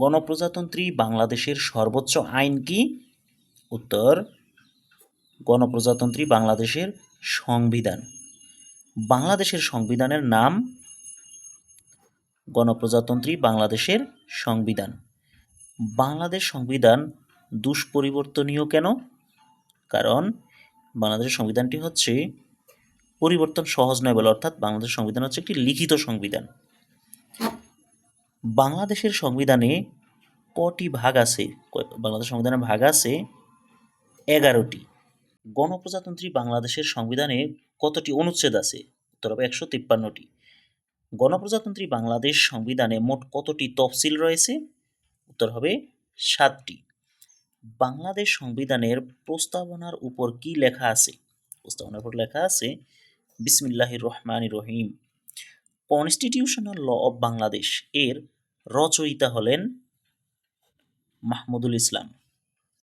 গণপ্রজাতন্ত্রী বাংলাদেশের সর্বোচ্চ আইন কি? উত্তর, গণপ্রজাতন্ত্রী বাংলাদেশের সংবিধান। বাংলাদেশের সংবিধানের নাম গণপ্রজাতন্ত্রী বাংলাদেশের সংবিধান। বাংলাদেশ সংবিধান দুষ্পরিবর্তনীয় কেন? কারণ বাংলাদেশের সংবিধানটি হচ্ছে পরিবর্তন সহজ নয় বলে, অর্থাৎ বাংলাদেশ সংবিধান হচ্ছে একটি লিখিত সংবিধান। বাংলাদেশের সংবিধানে কটি ভাগ আছে? বাংলাদেশ সংবিধানের ভাগ আছে এগারোটি। গণপ্রজাতন্ত্রী বাংলাদেশের সংবিধানে কতটি অনুচ্ছেদ আছে? উত্তর হবে একশো তিপ্পান্নটি। গণপ্রজাতন্ত্রী বাংলাদেশ সংবিধানে মোট কতটি তফসিল রয়েছে? উত্তর হবে সাতটি। বাংলাদেশ সংবিধানের প্রস্তাবনার উপর কি লেখা আছে? প্রস্তাবনার উপর লেখা আছে, বিসমিল্লাহির রহমান রহিম। কনস্টিটিউশনাল ল অব বাংলাদেশ এর রচয়িতা হলেন মাহমুদুল ইসলাম।